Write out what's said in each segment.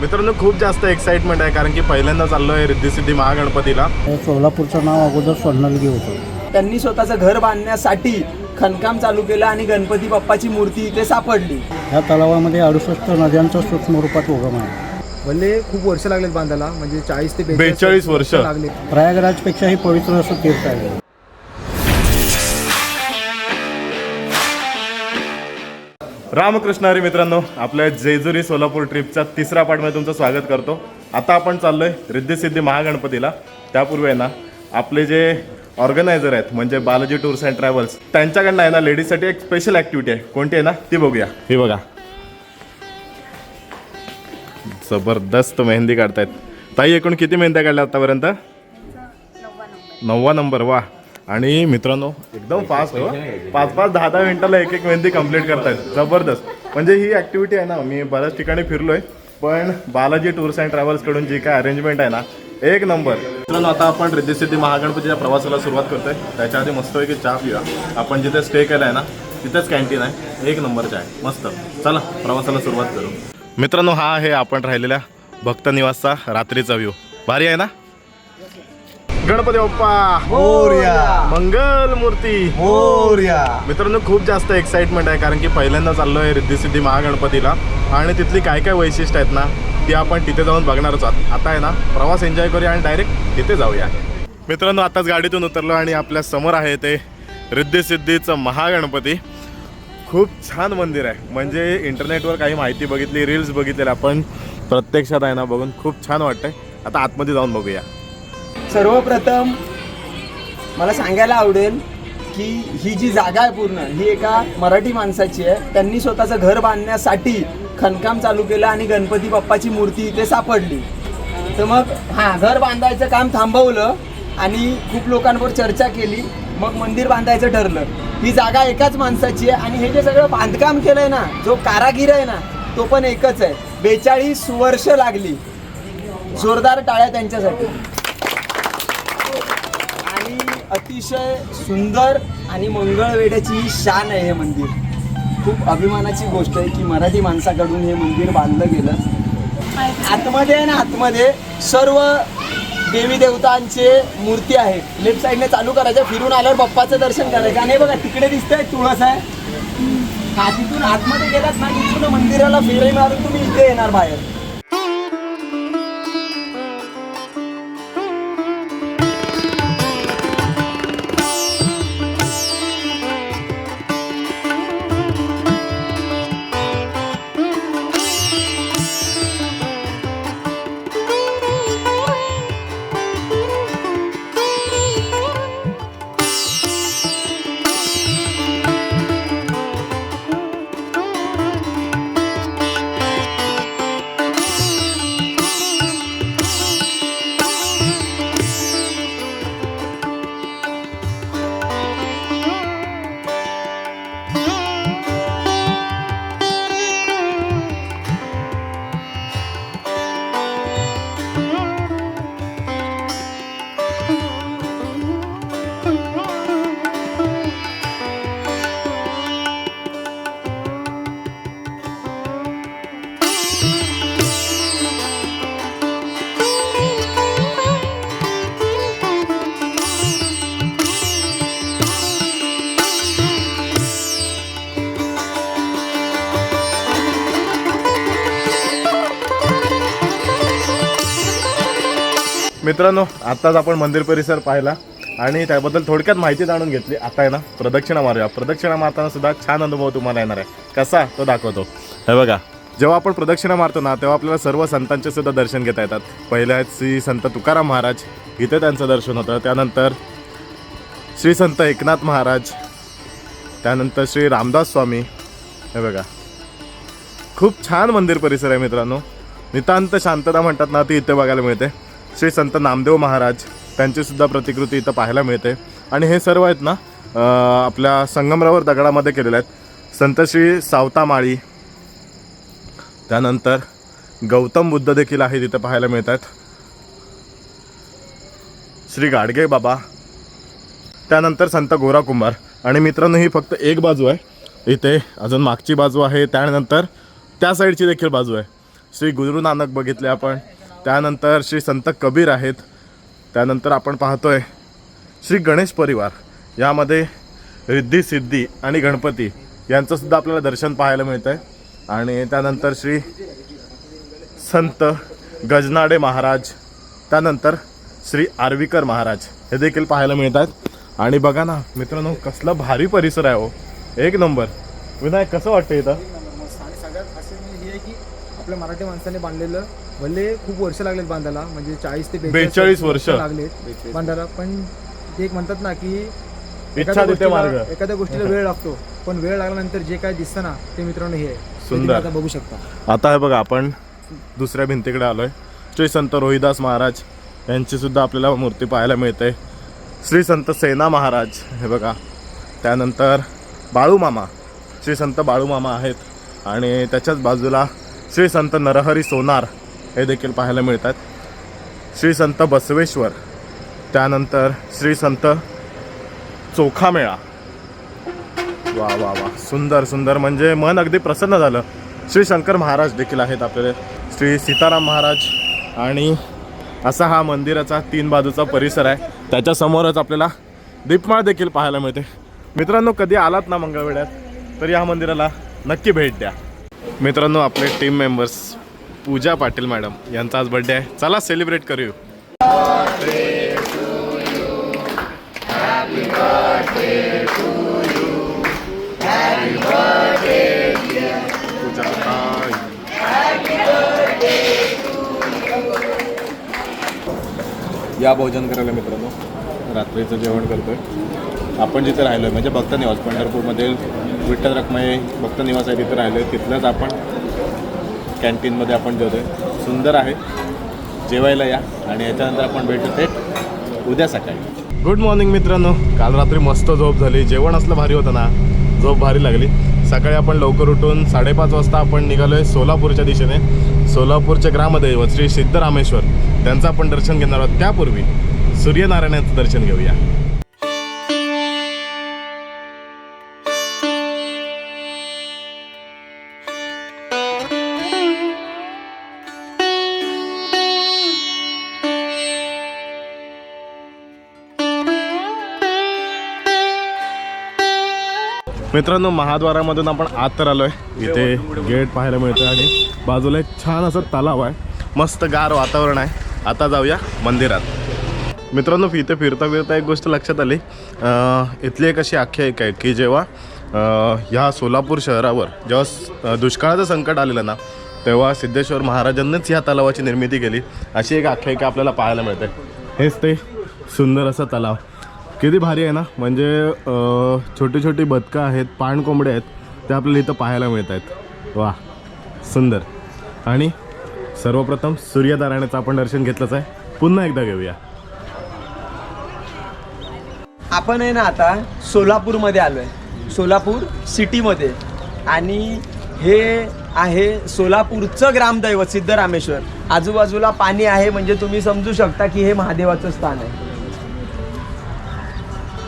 मित्रांनो खूप जास्त एक्साइटमेंट आहे कारण की पहिल्यांदा चाललोय रिद्धिसिद्धी महागणपतीला. सोलापूरचं नाव अगोदर स्वर्णलगी होतं. त्यांनी स्वतःचं घर बांधण्यासाठी खणकाम चालू केलं आणि गणपती बाप्पाची मूर्ती इथे सापडली. ह्या तलावामध्ये अडुसष्ट नद्यांचं सूक्ष्म रूपात उगम आहे. भले खूप वर्ष लागलेत बांधायला म्हणजे चाळीस ते 42 वर्ष. लागले प्रयागराजपेक्षाही पवित्र असं तीर्थ आहे. रामकृष्ण हरी मित्रांनो आपल्या जेजुरी सोलापूर ट्रिपच्या तिसऱ्या पार्टमध्ये तुमचं स्वागत करतो. आता आपण चाललोय रिद्धिसिद्धी महागणपतीला. त्यापूर्वी आहे ना आपले जे ऑर्गनायझर आहेत म्हणजे बालाजी टूर्स अँड ट्रॅव्हल्स त्यांच्याकडनं आहे ना लेडीजसाठी एक स्पेशल ॲक्टिव्हिटी आहे. कोणती आहे ना ती बघूया. ही बघा. जबरदस्त मेहंदी काढतायत. ताई एकूण किती मेहंद्या काढल्या आतापर्यंत? नववा नंबर वा. आणि मित्रांनो एकदम फास्ट हो. पाच पाच दहा दहा मिनिटाला एक एक मेहंदी कंप्लीट करतायत. जबरदस्त. म्हणजे ही ॲक्टिव्हिटी आहे ना मी बऱ्याच ठिकाणी फिरलोय पण बालाजी टूर्स अँड ट्रॅव्हल्सकडून जी काय अरेंजमेंट आहे ना एक नंबर मित्रांनो आता आपण रिद्धिसिद्धी महागणपतीच्या प्रवासाला सुरुवात करतोय. त्याच्या आधी मस्तपैकी चहा पिऊया. आपण जिथे स्टे केला आहे ना तिथेच कॅन्टीन आहे. एक नंबरचं आहे. मस्त. चला प्रवासाला सुरुवात करू. मित्रांनो हा आहे आपण राहिलेल्या भक्त निवासचा रात्रीचा व्ह्यू भारी आहे ना? गणपती बाप्पा. मंगल मूर्ती मित्रांनो खूप जास्त एक्साइटमेंट आहे कारण की पहिल्यांदा चाललोय रिद्धिसिद्धी महागणपतीला. आणि तिथली काय काय वैशिष्ट्य आहेत ना ती आपण तिथे जाऊन बघणारच आहोत. आता आहे ना प्रवास एन्जॉय करूया आणि डायरेक्ट तिथे जाऊया. मित्रांनो आताच गाडीतून उतरलो आणि आपल्यासमोर आहे ते रिद्धिसिद्धीचं महागणपती. खूप छान मंदिर आहे. म्हणजे इंटरनेटवर काही माहिती बघितली रील्स बघितलेल्या आपण प्रत्यक्षात आहे ना बघून खूप छान वाटतंय. आता आतमध्ये जाऊन बघूया. सर्वप्रथम मला सांगायला आवडेल की ही जी जागा आहे पूर्ण ही एका मराठी माणसाची आहे. त्यांनी स्वतःचं घर बांधण्यासाठी खणकाम चालू केलं आणि गणपती बाप्पाची मूर्ती इथे सापडली. तर मग हां घर बांधायचं काम थांबवलं आणि खूप लोकांवर चर्चा केली. मग मंदिर बांधायचं ठरलं. ही जागा एकाच माणसाची आहे आणि हे जे सगळं बांधकाम केलं आहे ना जो कारागीर आहे ना तो पण एकच आहे. बेचाळीस वर्ष लागली. जोरदार टाळ्या त्यांच्यासाठी. अतिशय सुंदर आणि मंगळवेड्याची ही शान आहे हे मंदिर. खूप अभिमानाची गोष्ट आहे की मराठी माणसाकडून हे मंदिर बांधलं गेलं. आतमध्ये आहे ना आतमध्ये सर्व देवी देवतांचे मूर्ती आहेत. लेफ्ट साईडने चालू करायचं फिरून आल्यावर बाप्पाचं दर्शन करायचं. आणि बघा तिकडे दिसतंय तुळस आहे. हा तिथून आतमध्ये गेलात ना तिथून मंदिराला फेरे मारून तुम्ही इथे येणार बाहेर. मित्रांनो आत्ताच आपण मंदिर परिसर पाहिला आणि त्याबद्दल थोडक्यात माहिती जाणून घेतली. आता आहे ना प्रदक्षिणा मारूया. प्रदक्षिणा मारताना सुद्धा छान अनुभव तुम्हाला येणार आहे. कसा तो दाखवतो. हे बघा जेव्हा आपण प्रदक्षिणा मारतो ना तेव्हा आपल्याला सर्व संतांचे सुद्धा दर्शन घेता येतात. पहिले आहेत श्री संत तुकाराम महाराज इथे त्यांचं दर्शन होतं. त्यानंतर श्री संत एकनाथ महाराज त्यानंतर श्री रामदास स्वामी. हे बघा खूप छान मंदिर परिसर आहे मित्रांनो. नितांत शांतता म्हणतात ना ती इथे बघायला मिळते. श्री संत नामदेव महाराज त्यांचीसुद्धा प्रतिकृती इथं पाहायला मिळते. आणि हे सर्व आहेत ना आपल्या संगमरावर दगडामध्ये केलेले आहेत. संत श्री सावतामाळी त्यानंतर गौतम बुद्ध देखील आहे तिथं पाहायला मिळत आहेत. श्री गाडगे बाबा त्यानंतर संत गोरा कुंभार. आणि मित्रांनो ही फक्त एक बाजू आहे. इथे अजून मागची बाजू आहे. त्यानंतर त्या साईडची देखील बाजू आहे. श्री गुरु नानक बघितले आपण. त्यानंतर श्री संत कबीर आहेत. त्यानंतर आपण पाहतो आहे श्री गणेश परिवार. यामध्ये रिद्धी सिद्धी आणि गणपती यांचंसुद्धा आपल्याला दर्शन पाहायला मिळतं आहे आणि त्यानंतर श्री संत गजनाडे महाराज त्यानंतर श्री आर्वीकर महाराज हे देखील पाहायला मिळत आहेत आणि बघा ना मित्रांनो कसला भारी परिसर आहे हो. एक नंबर. विनायक कसं वाटतं इथं? सगळ्यात असं हे आहे की आपल्या मराठी माणसाने बांधलेलं भले खूप वर्ष लागलेत बांधायला म्हणजे चाळीस ते 42 वर्ष. लागलेत बांधायला. पण ते एक म्हणतात ना की इच्छा एखाद्या गोष्टीला- मार्ग. एखाद्या गोष्टीला वेळ लागतो. पण वेळ लागल्यानंतर जे काय दिसतं ना ते मित्रांनो हे सुंदर. आता बघू शकता. आता हे बघा आपण दुसऱ्या भिंतीकडे आलोय. श्री संत रोहिदास महाराज यांची सुद्धा आपल्याला मूर्ती पाहायला मिळते. श्री संत सेना महाराज हे बघा. त्यानंतर बाळूमामा श्री संत बाळूमामा आहेत. आणि त्याच्याच बाजूला श्री संत नरहरी सोनार. हे देखील पाहायला मिळतात. श्री संत बसवेश्वर त्यानंतर श्री संत चोखामेळा. वा वा वा. सुंदर सुंदर. म्हणजे मन अगदी प्रसन्न झालं. श्री शंकर महाराज देखील आहेत आपल्याला श्री सीताराम महाराज आणि असा हा मंदिराचा तीन बाजूचा परिसर आहे. त्याच्यासमोरच आपल्याला दीपमाळ देखील पाहायला मिळते. मित्रांनो कधी आलात ना मंगळवेड्यात तर या मंदिराला नक्की भेट द्या. मित्रांनो आपले team members Pooja Patil madam यांचा आज बड्डे आहे. चला सेलिब्रेट करू या भोजन करायला मित्रांनो रात्रीचं जेवण करतोय. आपण जिथे राहिलो म्हणजे भक्त निवास पंढरपूरमध्ये विठ्ठल रखमाई भक्त निवास आहे तिथे राहिलो तिथलंच आपण कॅन्टीनमध्ये आपण जेवतो आहे सुंदर आहे. जेवायला या. आणि याच्यानंतर आपण भेटू थेट उद्या सकाळी. गुड मॉर्निंग मित्रांनो. काल रात्री मस्त झोप झाली. जेवण असलं भारी होतं ना. झोप भारी लागली. सकाळी आपण लवकर उठून साडेपाच वाजता आपण निघालो आहे सोलापूरच्या दिशेने. सोलापूरचे ग्रामदैवत श्री सिद्धरामेश्वर. त्यांचं आपण दर्शन घेणार आहोत. त्यापूर्वी सूर्यनारायणाचं दर्शन घेऊया. मित्रांनो महाद्वारामधून आपण आत तर आहे इथे गेट पाहायला मिळतं आणि बाजूला एक छान असं तलाव आहे. मस्त गार वातावरण आहे. आता जाऊया मंदिरात. मित्रांनो इथे फिरता फिरता एक गोष्ट लक्षात आली. इथली एक अशी आख्यायिका आहे की जेव्हा ह्या सोलापूर शहरावर जेव्हा स- दुष्काळाचं संकट आलेलं ना तेव्हा सिद्धेश्वर महाराजांनीच ह्या तलावाची निर्मिती केली. अशी एक आख्यायिका आपल्याला पाहायला मिळते. हेच ते सुंदर असं तलाव. किती भारी आहे ना? म्हणजे छोटी छोटी बदकं आहेत पाणकोंबडे आहेत ते आपल्याला इथं पाहायला मिळत आहेत वा सुंदर. आणि सर्वप्रथम सूर्यनारायणाचं आपण दर्शन घेतलंच आहे. पुन्हा एकदा घेऊया. आपण आहे ना आता सोलापूरमध्ये आलोय. सोलापूर सिटीमध्ये. आणि हे आहे सोलापूरचं ग्रामदैवत सिद्धरामेश्वर. आजूबाजूला पाणी आहे म्हणजे तुम्ही समजू शकता की हे महादेवाचं स्थान आहे.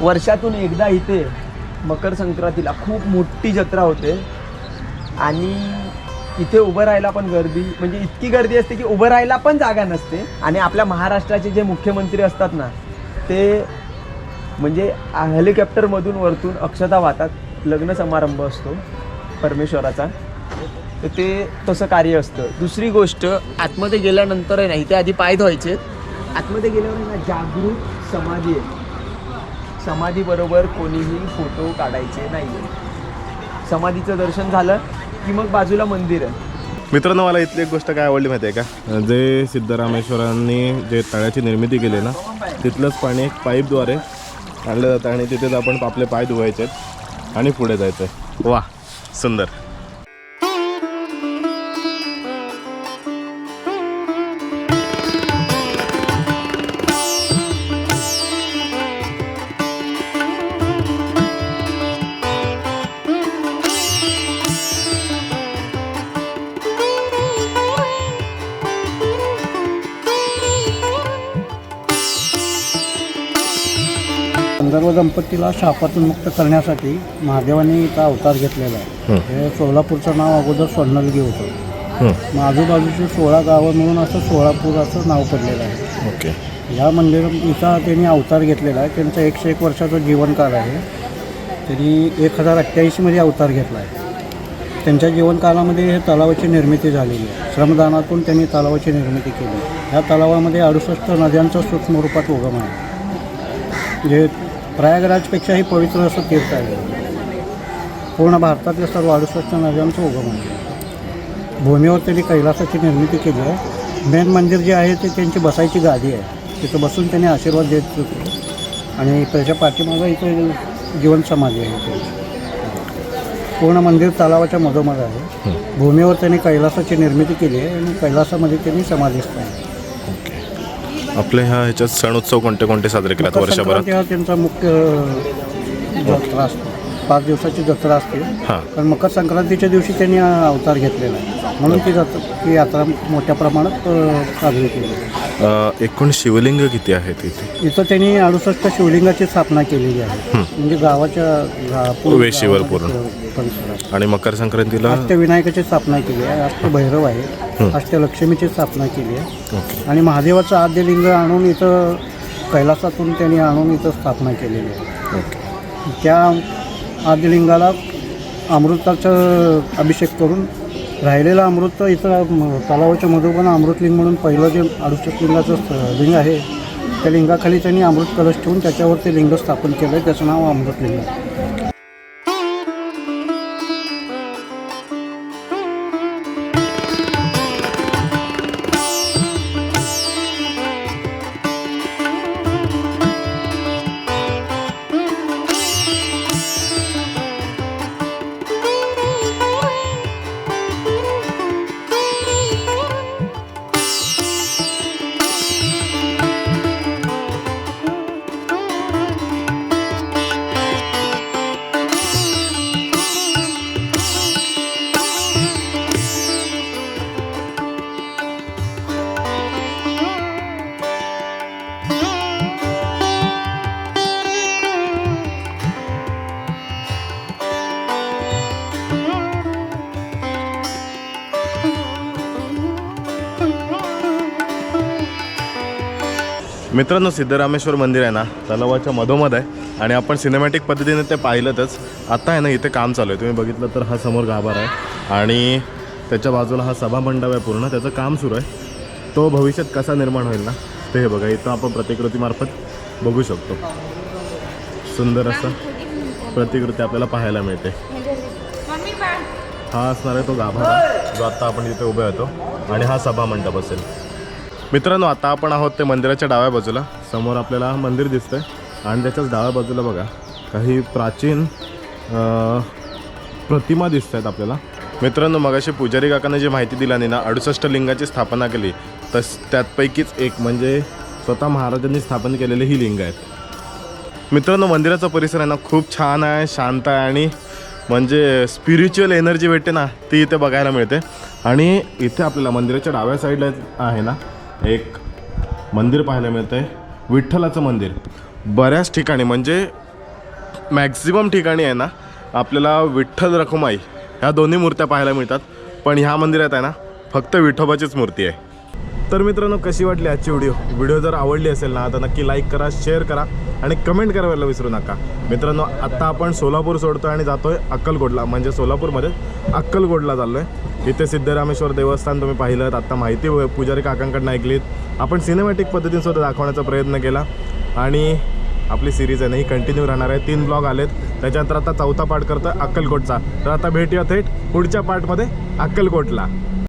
वर्षातून एकदा इथे मकर संक्रांतीला खूप मोठी जत्रा होते. आणि इथे उभं राहायला पण गर्दी म्हणजे इतकी गर्दी असते की उभं राहायला पण जागा नसते. आणि आपल्या महाराष्ट्राचे जे मुख्यमंत्री असतात ना ते म्हणजे हेलिकॉप्टरमधून वरतून अक्षता वाहतात. लग्न समारंभ असतो परमेश्वराचा. तर ते तसं कार्य असतं. दुसरी गोष्ट आतमध्ये गेल्यानंतर आहे ना इथे आधी पाय धुवायचे. आतमध्ये गेल्यावर ना जागरूक समाधी आहे. समाधीबरोबर कोणीही फोटो काढायचे नाही समाधीचं दर्शन झालं की मग बाजूला मंदिर आहे. मित्रांनो मला इथली एक गोष्ट काय आवडली माहिती आहे का? जे सिद्धरामेश्वरांनी जे तळ्याची निर्मिती केली ना तिथलंच पाणी एक पाईपद्वारे आणलं जातं आणि तिथेच आपण आपले पाय धुवायचे आहेत आणि पुढे जायचं आहे वा सुंदर. गंधर्व दंपतीला शापातून मुक्त करण्यासाठी महादेवाने इथं अवतार घेतलेला आहे. हं. सोलापूरचं नाव अगोदर स्वर्णलगी होतं. मग आजूबाजूचे सोळा गावं मिळून असं सोळापूर असं नाव पडलेलं आहे. ओके. या मंदिर इथं त्यांनी अवतार घेतलेला आहे. त्यांचा एकशे एक वर्षाचा जीवनकाळ आहे. त्यांनी एक हजार अठ्ठ्याऐंशीमध्ये अवतार घेतला आहे. त्यांच्या जीवनकालामध्ये हे तलावाची निर्मिती झालेली आहे. श्रमदानातून त्यांनी तलावाची निर्मिती केली ह्या तलावामध्ये अडुसष्ट नद्यांचं सूक्ष्म रूपात उगम आहे. जे प्रयागराजपेक्षाही पवित्र असं तीर्थ आहे पूर्ण भारतातल्या सर्व अडुसष्ट नद्यांचं उगम आहे भूमीवर त्यांनी कैलासाची निर्मिती केली आहे. मेन मंदिर जे आहे ते त्यांची बसायची गादी आहे. तिथं बसून त्यांनी आशीर्वाद देत होते. आणि त्याच्या पाठीमागं इथं जीवन समाधी आहे त्यांची. पूर्ण मंदिर तलावाच्या मधोमध आहे. भूमीवर त्यांनी कैलासाची निर्मिती केली आहे आणि कैलासामध्ये त्यांनी समाधिस्थ आहे. आपल्या ह्या ह्याच्यात सण उत्सव कोणते कोणते साजरे केलेत वर्षभरात? त्यांचा मुख्य जत्रा असतो. पाच दिवसाची जत्रा असते. हां. पण मकर संक्रांतीच्या दिवशी त्यांनी हा अवतार घेतलेला आहे. म्हणून ती जत्रा ती यात्रा मोठ्या प्रमाणात अ, साजरी केली. अ, एकूण शिवलिंग किती आहेत इथे? इथं त्यांनी अडुसष्ट शिवलिंगाची स्थापना केलेली आहे. म्हणजे गावाच्या गा- पूर्ण. वेशीवर परिसरात. आणि मकर संक्रांतीला? अष्टविनायकाची स्थापना केली आहे. अष्टभैरव आहे. अष्टलक्ष्मीची स्थापना केली आहे. आणि महादेवाचं आद्यलिंग आणून इथं कैलासातून त्यांनी आणून इथं स्थापना केलेली आहे. त्या आदिलिंगाला अमृताचं अभिषेक करून राहिलेलं अमृत इथं तलावाच्या मधोमध अमृतलिंग म्हणून पहिलं जे अडुसष्ट लिंगाचं लिंग आहे त्या लिंगाखाली त्यांनी अमृत कलश ठेवून त्याच्यावर ते लिंग स्थापन केलं आहे त्याचं नाव अमृतलिंग आहे. मित्रांनो सिद्धरामेश्वर मंदिर आहे ना तलावाच्या मधोमध आहे. आणि आपण सिनेमॅटिक पद्धतीने ते पाहिलंच आता आहे ना इथे काम चालू आहे. तुम्ही बघितलं तर हा समोर गाभार आहे. आणि त्याच्या बाजूला हा सभामंडप आहे पूर्ण. त्याचं काम सुरू आहे. तो भविष्यात कसा निर्माण होईल ना ते हे बघा. इथं आपण प्रतिकृतीमार्फत बघू शकतो. सुंदर असं प्रतिकृती आपल्याला पाहायला मिळते. हा असणार आहे तो गाभारा जो आत्ता आपण तिथे उभे होतो आणि हा सभामंडप असेल. मित्रांनो आता आपण आहोत ते मंदिराच्या डाव्या बाजूला. समोर आपल्याला मंदिर दिसतंय. आणि त्याच्याच डाव्या बाजूला बघा काही प्राचीन प्रतिमा दिसत आहेत आपल्याला. मित्रांनो मगाशी पुजारी काकाने जी माहिती दिल्याने ना अडुसष्ट लिंगाची स्थापना केली तस त्यातपैकीच एक म्हणजे स्वतः महाराजांनी स्थापन केलेली ही लिंग आहेत. मित्रांनो मंदिराचा परिसर आहे ना खूप छान आहे शांत आहे आणि म्हणजे स्पिरिच्युअल एनर्जी भेटते ना ती इथे बघायला मिळते. आणि इथे आपल्याला मंदिराच्या डाव्या साईडला आहे ना एक मंदिर पाहायला मिळतं आहे विठ्ठलाचं मंदिर. बऱ्याच ठिकाणी म्हणजे मॅक्झिमम ठिकाणी आहे ना आपल्याला विठ्ठल रखुमाई ह्या दोन्ही मूर्त्या पाहायला मिळतात. पण ह्या मंदिरात आहे ना फक्त विठोबाचीच मूर्ती आहे. तर मित्रांनो कशी वाटली आजची व्हिडिओ? व्हिडिओ जर आवडली असेल ना तर नक्की लाईक करा शेअर करा आणि कमेंट करायला विसरू नका. मित्रांनो आत्ता आपण सोलापूर सोडतो आणि जातोय अक्कलकोटला. म्हणजे सोलापूरमध्ये अक्कलकोटला चाललो आहे इथे सिद्धरामेश्वर देवस्थान तुम्ही पाहिलं आत्ता माहिती व- पुजारी काकांकडनं ऐकलीत. आपण सिनेमॅटिक पद्धतीने दाखवण्याचा प्रयत्न केला. आणि आपली सिरीज आहे ना ही कंटिन्यू राहणार आहे. तीन ब्लॉग आलेत. त्याच्यानंतर आता चौथा पार्ट करतं अक्कलकोटचा. तर आता भेटूया थेट पुढच्या पार्टमध्ये अक्कलकोटला.